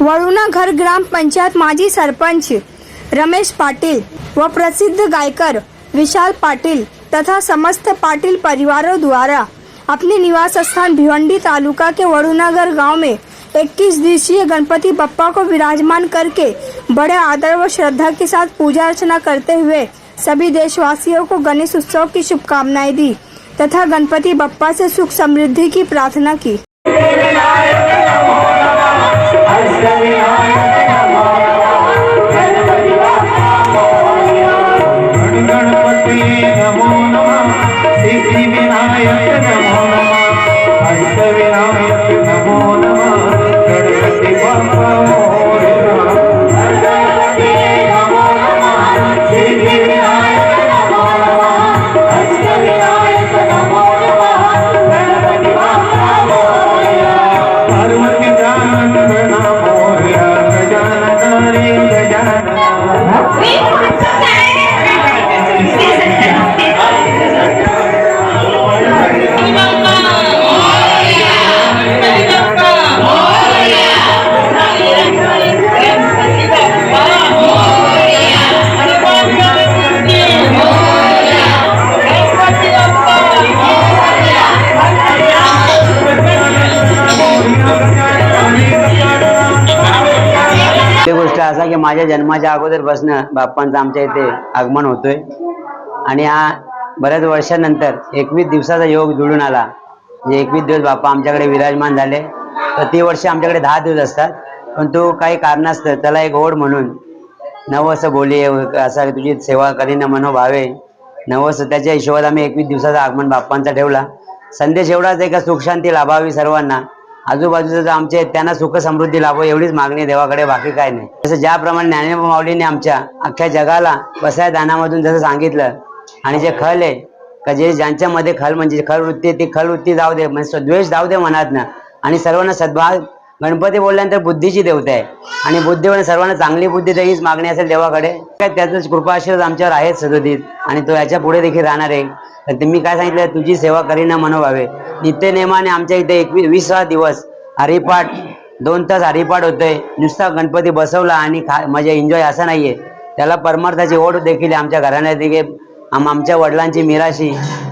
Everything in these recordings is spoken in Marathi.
वळुणा घर ग्रामपंचायत माजी सरपंच रमेश पाटिल व प्रसिद्ध गायकर विशाल पाटिल तथा समस्त पाटिल परिवारों द्वारा अपने निवास स्थान भिवंडी तालुका के वरुणागर गाँव में 21 दिवसीय गणपति बप्पा को विराजमान करके बड़े आदर व श्रद्धा के साथ पूजा अर्चना करते हुए सभी देशवासियों को गणेश उत्सव की शुभकामनाएँ दी तथा गणपति बप्पा से सुख समृद्धि की प्रार्थना की गजानन मोरया गजानन रे गजानन असा की माझ्या जन्माच्या अगोदर बसणं बाप्पांचं आमच्या इथे आगमन होतोय. आणि हा बऱ्याच वर्षानंतर एकवीस दिवसाचा योग जुळून आला. म्हणजे एकवीस दिवस बाप्पा आमच्याकडे विराजमान झाले. प्रति वर्ष आमच्याकडे दहा दिवस असतात. पण तो काही कारणास्तव त्याला एक ओढ म्हणून नवस बोली असा तुझी सेवा करीन मनोभावे नवस त्याच्या हिशोबात आम्ही एकवीस दिवसाचा आगमन बाप्पांचा ठेवला. संदेश एवढाच आहे का सुखशांती लाभावी सर्वांना. आजूबाजूचं जे आमचे त्यांना सुख समृद्धी लाभो एवढीच मागणी देवाकडे बाकी काय नाही. जसं ज्याप्रमाणे ज्ञानेश्वर माऊलीने आमच्या अख्ख्या जगाला बसाय दानामधून जसं सांगितलं आणि जे खल आहे का जे ज्यांच्यामध्ये खल म्हणजे खल वृत्ती ती खल वृत्ती जाऊ दे म्हणजे द्वेष जाऊ दे मनात ना आणि सर्वांना सद्भाव गणपती बोलल्यानंतर बुद्धीची देवता आहे. आणि बुद्धी म्हणजे सर्वांना चांगली बुद्धी तर हीच मागणी असेल देवाकडे. काय त्याच कृपा आशीर्वाद आमच्यावर आहेत सदोदित. आणि तो याच्यापुढे देखील राहणार आहे. तर मी काय सांगितलं? तुझी सेवा करीना मनोभावे. नित्यनेमाने आमच्या इथे एकवीस वीसवा दिवस हरिपाठ दोन तास हरिपाठ होतोय. नुसता गणपती बसवला आणि खा म्हणजे एन्जॉय असं नाहीये. त्याला परमार्थाची ओढ देखील आहे आमच्या घराण्यात देखील आम आमच्या वडिलांची मिराशी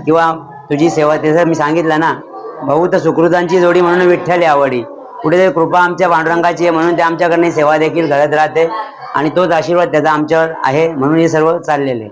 किंवा तुझी सेवा त्याचं मी सांगितलं ना भाऊ तर सुकृतांची जोडी म्हणून विठ्ठल आवडी कुठेतरी कृपा आमच्या पांडुरंगाची आहे म्हणून ते आमच्याकडनं सेवा देखील घडत राहते आणि तोच आशीर्वाद त्याचा आमच्यावर आहे म्हणून हे सर्व चाललेले